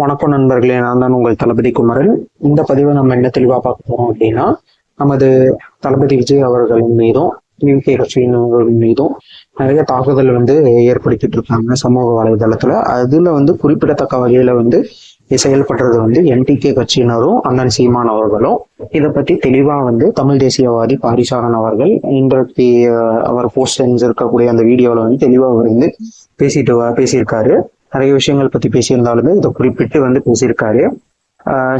வணக்கம் நண்பர்களே நான் தான் உங்கள் தளபதி குமரன். இந்த பதிவை நம்ம என்ன தெளிவாக பார்க்க போறோம் அப்படின்னா நமது தளபதி விஜய் அவர்களின் மீதும் டிவிகே கட்சியினர்கள் மீதும் நிறைய தாக்குதல் வந்து ஏற்படுத்திட்டு இருக்காங்க சமூக வலைதளத்துல. அதுல வந்து குறிப்பிடத்தக்க வகையில வந்து செயல்படுறது வந்து என்டிகே கட்சியினரும் அண்ணன் சீமான் அவர்களும். இதை பத்தி தெளிவா வந்து தமிழ் தேசியவாதி பாரிசாரன் அவர்கள் இன்றைக்கு அவர் போஸ்ட் செஞ்சிருக்கக்கூடிய அந்த வீடியோல வந்து தெளிவா அவர் வந்து பேசிட்டு பேசியிருக்காரு. நிறைய விஷயங்கள் பத்தி பேசியிருந்தாலுமே இதை குறிப்பிட்டு வந்து பேசியிருக்காரு.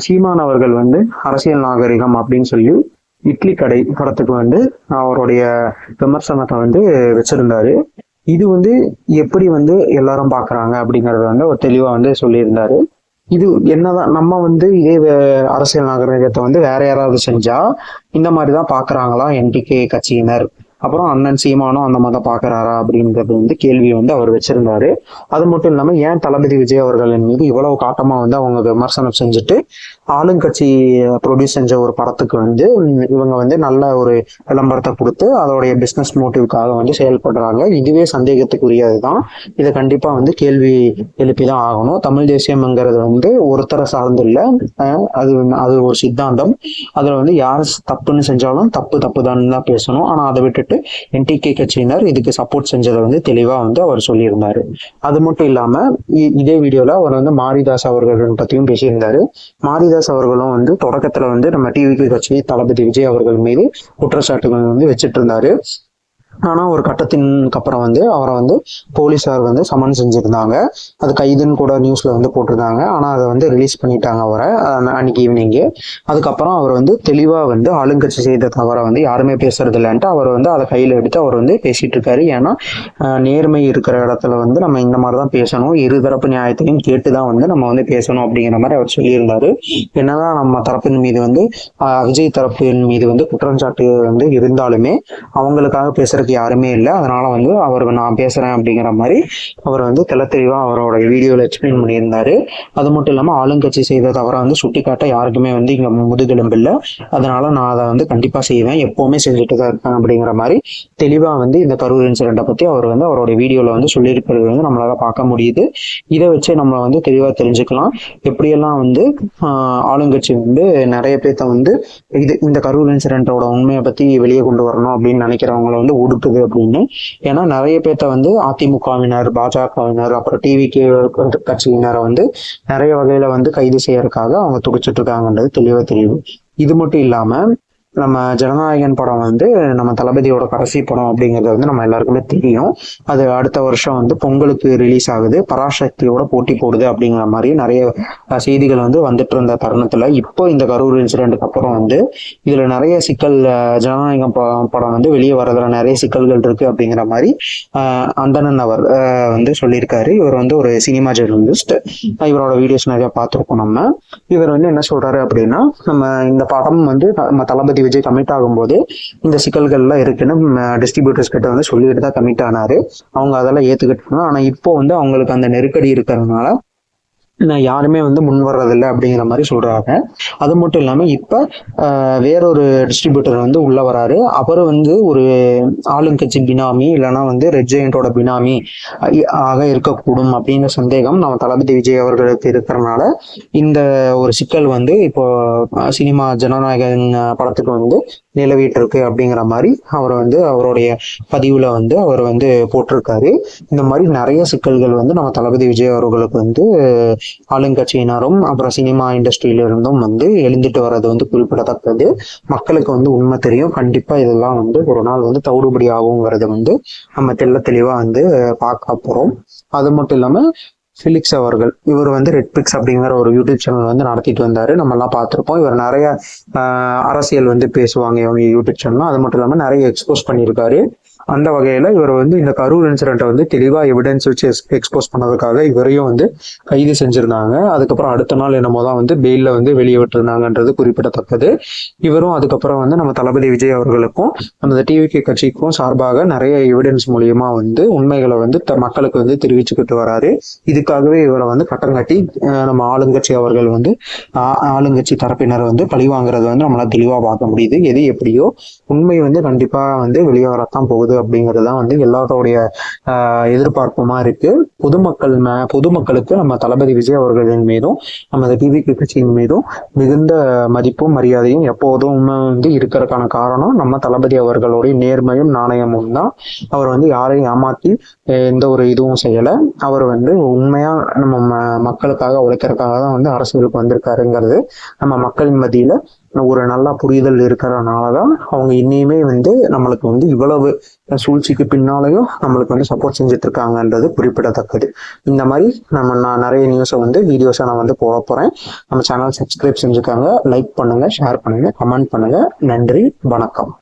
சீமான் அவர்கள் வந்து அரசியல் நாகரிகம் அப்படின்னு சொல்லி இட்லி கடை படத்துக்கு வந்து அவருடைய விமர்சனத்தை வந்து வச்சிருந்தாரு. இது வந்து எப்படி வந்து எல்லாரும் பாக்குறாங்க அப்படிங்கறத வந்து ஒரு தெளிவா வந்து சொல்லியிருந்தாரு. இது என்னதான் நம்ம வந்து இதே அரசியல் நாகரிகத்தை வந்து வேற யாராவது செஞ்சா இந்த மாதிரி தான் பாக்குறாங்களா என்டிகே கட்சியினர்? அப்புறம் அண்ணன் சீமானும் அந்த மாதிரி பார்க்குறாரா பாக்குறாரா வந்து கேள்வி வந்து அவர் வச்சிருந்தாரு. அது மட்டும் இல்லாம ஏன் தளபதி விஜய் அவர்களின் மீது இவ்வளவு காட்டமா வந்து அவங்க விமர்சனம் செஞ்சுட்டு ஆளுங்கட்சி ப்ரொடியூஸ் செஞ்ச ஒரு படத்துக்கு வந்து இவங்க வந்து நல்ல ஒரு விளம்பரத்தை கொடுத்து அதோடைய பிசினஸ் மோட்டிவ்க்காக வந்து செயல்படுறாங்க. இதுவே சந்தேகத்துக்குரியது தான் இதை கண்டிப்பா வந்து கேள்வி எழுப்பி தான் ஆகணும். தமிழ் தேசியம்ங்கிறது வந்து ஒருத்தரை சார்ந்து இல்லை. அது அது ஒரு சித்தாந்தம். அதுல வந்து யார் தப்புன்னு செஞ்சாலும் தப்பு தப்பு தான் தான் பேசணும். ஆனா அதை விட்டுட்டு என்டிகே கட்சியினர் இதுக்கு சப்போர்ட் செஞ்சதை வந்து தெளிவா வந்து அவர் சொல்லியிருந்தாரு. அது மட்டும் இல்லாம இதே வீடியோல அவர் வந்து மாரிதாஸ் அவர்கள் பத்தியும் பேசியிருந்தாரு. மாரிதாஸ் அவர்களும் வந்து தொடக்கத்துல வந்து நம்ம டிவிக்கு கட்சி தளபதி விஜய் அவர்கள் மீது குற்றச்சாட்டுகள் வந்து வச்சிட்டு இருந்தாரு ஆனால் ஒரு கட்டத்திற்கு அப்புறம் வந்து அவரை வந்து போலீஸார் வந்து சமன் செஞ்சுருந்தாங்க. அது கைதுன்னு கூட நியூஸில் வந்து போட்டிருந்தாங்க. ஆனால் அதை வந்து ரிலீஸ் பண்ணிட்டாங்க அவரை அன்னைக்கு ஈவினிங்கு அதுக்கப்புறம் அவர் வந்து தெளிவாக வந்து ஆளுங்கட்சி செய்த தவறை வந்து யாருமே பேசுறது இல்லைன்ட்டு அவர் வந்து அதை கையில் எடுத்து அவர் வந்து பேசிகிட்டு இருக்காரு. ஏன்னா நேர்மை இருக்கிற இடத்துல வந்து நம்ம இந்த மாதிரி தான் பேசணும். இருதரப்பு நியாயத்தையும் கேட்டு தான் வந்து நம்ம வந்து பேசணும் அப்படிங்கிற மாதிரி அவர் சொல்லியிருந்தாரு. என்னதான் நம்ம தரப்பின் மீது வந்து அஜய் விஜய் தரப்பின் மீது வந்து குற்றஞ்சாட்டு வந்து இருந்தாலுமே அவங்களுக்காக பேசுகிற பேசுறதுக்கு யாருமே இல்லை. அதனால வந்து அவர் நான் பேசுறேன் அப்படிங்கிற மாதிரி அவர் வந்து தெளிவா அவரோட வீடியோல எக்ஸ்பிளைன் பண்ணியிருந்தாரு. அது மட்டும் இல்லாம ஆளுங்கட்சி செய்த தவிர வந்து சுட்டிக்காட்ட யாருக்குமே வந்து இங்க முதுகெலும்பு இல்லை. அதனால நான் அதை வந்து கண்டிப்பா செய்வேன். எப்பவுமே செஞ்சுட்டு தான் இருப்பேன் அப்படிங்கிற மாதிரி தெளிவா வந்து இந்த கரூர் இன்சிடென்ட்டை பத்தி அவர் வந்து அவரோட வீடியோல வந்து சொல்லியிருக்கிறது வந்து நம்மளால பார்க்க முடியுது. இதை வச்சு நம்ம வந்து தெளிவா தெரிஞ்சுக்கலாம். எப்படியெல்லாம் வந்து ஆஹ், ஆளுங்கட்சி வந்து நிறைய பேர்த்த வந்து இது இந்த கரூர் இன்சிடென்ட்டோட உண்மையை பத்தி வெளியே கொண்டு வரணும் அப்படின்னு நினைக்கிறவங்கள வந்து கொடுக்குது அப்படின்னு. ஏன்னா நிறைய பேர்த்த வந்து அதிமுகவினர் பாஜகவினர் அப்புறம் டிவிக்கு கட்சியினரை வந்து நிறைய வகையில வந்து கைது செய்யறதுக்காக அவங்க துடிச்சிட்டு இருக்காங்கன்றது தெளிவா தெரியும். இது மட்டும் இல்லாம நம்ம ஜனநாயகன் படம் வந்து நம்ம தளபதியோட கடைசி படம் அப்படிங்கிறது வந்து நம்ம எல்லாருக்குமே தெரியும். அது அடுத்த வருஷம் வந்து பொங்கலுக்கு ரிலீஸ் ஆகுது. பராசக்தியோட போட்டி போடுது அப்படிங்கிற மாதிரி நிறைய செய்திகள் வந்து வந்துட்டு இருந்த தருணத்துல இப்போ இந்த கரூர் இன்சிடென்ட்டுக்கு அப்புறம் வந்து இதுல நிறைய சிக்கல் ஜனநாயகம் படம் வந்து வெளியே வரதுல நிறைய சிக்கல்கள் இருக்கு அப்படிங்கிற மாதிரி அந்தனன் அந்தணன் அவர் வந்து சொல்லியிருக்காரு. இவர் வந்து ஒரு சினிமா ஜெர்னலிஸ்ட் இவரோட வீடியோஸ் நிறைய பார்த்துருக்கோம் நம்ம. இவர் வந்து என்ன சொல்றாரு அப்படின்னா நம்ம இந்த படம் வந்து நம்ம தளபதி விஜய் கமிட் ஆகும்போது இந்த சிக்கல்கள்லாம் இருக்குன்னு டிஸ்ட்ரிபியூட்டர்ஸ் கிட்ட வந்து சொல்லிட்டு தான் கமிட் ஆனாரு. அவங்க அதெல்லாம் ஏத்துக்கிட்டாங்க. ஆனா இப்போ வந்து அவங்களுக்கு அந்த நெருக்கடி இருக்கிறதுனால யாருமே வந்து முன் வர்றதில்லை அப்படிங்கிற மாதிரி சொல்கிறாங்க அது மட்டும் இல்லாமல் இப்போ வேறொரு டிஸ்ட்ரிபியூட்டர் வந்து உள்ளே வராரு. அவர் வந்து ஒரு ஆளுங்கட்சி பினாமி இல்லைன்னா வந்து ரெட் ஜெயண்டோட பினாமி ஆக இருக்கக்கூடும் அப்படிங்கிற சந்தேகம் நம்ம தளபதி விஜய் அவர்களுக்கு இருக்கிறனால இந்த ஒரு சிக்கல் வந்து இப்போ சினிமா ஜனநாயகன் படத்துக்கு வந்து நிலவிட்டு இருக்கு அப்படிங்கிற மாதிரி அவர் வந்து அவருடைய பதிவுல வந்து அவர் வந்து போட்டிருக்காரு. இந்த மாதிரி நிறைய சிக்கல்கள் வந்து நம்ம தளபதி விஜய் அவர்களுக்கு வந்து ஆளுங்கட்சியினரும் அப்புறம் சினிமா இண்டஸ்ட்ரியிலிருந்தும் வந்து எழுந்துட்டு வர்றது வந்து குறிப்பிடத்தக்கது. மக்களுக்கு வந்து உண்மை தெரியும். கண்டிப்பா இதெல்லாம் வந்து ஒரு நாள் வந்து தவிடுபடி ஆகுங்கிறத வந்து நம்ம தெள்ள தெளிவா வந்து பார்க்க போறோம். அது மட்டும் இல்லாம ஃபிலிக்ஸ் அவர்கள். இவர் வந்து ரெட் பிக்ஸ் அப்படிங்கிற ஒரு யூடியூப் சேனல் வந்து நடத்திட்டு வந்தார். நம்ம எல்லாம் இவர் நிறைய அரசியல் வந்து பேசுவாங்க இவங்க யூடியூப் சேனல் அது மட்டும் இல்லாமல் நிறைய எக்ஸ்போஸ் பண்ணியிருக்காரு. அந்த வகையில இவர் வந்து இந்த கரூர் இன்சிடென்ட்டை வந்து தெளிவாக எவிடன்ஸ் வச்சு எக்ஸ்போஸ் பண்ணதுக்காக இவரையும் வந்து கைது செஞ்சிருந்தாங்க. அதுக்கப்புறம் அடுத்த நாள் என்னமோ தான் வந்து பெயிலில் வந்து வெளியே விட்டுருந்தாங்கன்றது குறிப்பிடத்தக்கது. இவரும் அதுக்கப்புறம் வந்து நம்ம தளபதி விஜய் அவர்களுக்கும் அந்த டிவிகே கட்சிக்கும் சார்பாக நிறைய எவிடன்ஸ் மூலியமா வந்து உண்மைகளை வந்து த- மக்களுக்கு வந்து தெரிவிச்சுக்கிட்டு வராரு. இதுக்காகவே இவரை வந்து கட்டம் கட்டி நம்ம ஆளுங்கட்சி அவர்கள் வந்து ஆளுங்கட்சி தரப்பினர் வந்து பழி வாங்குறது வந்து நம்மளால தெளிவாக பார்க்க முடியுது. எது எப்படியோ உண்மை வந்து கண்டிப்பாக வந்து வெளியே வரத்தான் போகுது போகுது அப்படிங்கிறது தான் வந்து எல்லாத்தோடைய ஆஹ், எதிர்பார்ப்புமா இருக்கு. பொதுமக்கள் மே பொதுமக்களுக்கு நம்ம தளபதி விஜய் அவர்களின் மீதும் நமது டிவி கட்சியின் மீதும் மிகுந்த மதிப்பும் மரியாதையும் எப்போதும் வந்து இருக்கிறதுக்கான காரணம் நம்ம தளபதி அவர்களுடைய நேர்மையும் நாணயமும் தான். அவர் வந்து யாரையும் ஏமாத்தி எந்த ஒரு இதுவும் செய்யல. அவர் வந்து உண்மையா நம்ம ம- மக்களுக்காக உழைக்கிறதுக்காக தான் வந்து அரசியலுக்கு வந்திருக்காருங்கிறது நம்ம மக்களின் மத்தியில ஒரு நல்ல புரிதல் இருக்கிறதுனால தான் அவங்க இன்னியுமே வந்து நம்மளுக்கு வந்து இவ்வளவு சூழ்ச்சிக்கு பின்னாலேயும் நம்மளுக்கு வந்து சப்போர்ட் செஞ்சுட்டு இருக்காங்கன்றது குறிப்பிடத்தக்கது. இந்த மாதிரி நம்ம நான் நிறைய நியூஸை வந்து வீடியோஸை நான் வந்து போக போகிறேன் நம்ம சேனல் சப்ஸ்கிரைப் செஞ்சுக்காங்க. லைக் பண்ணுங்க ஷேர் பண்ணுங்க கமெண்ட் பண்ணுங்க. நன்றி வணக்கம்.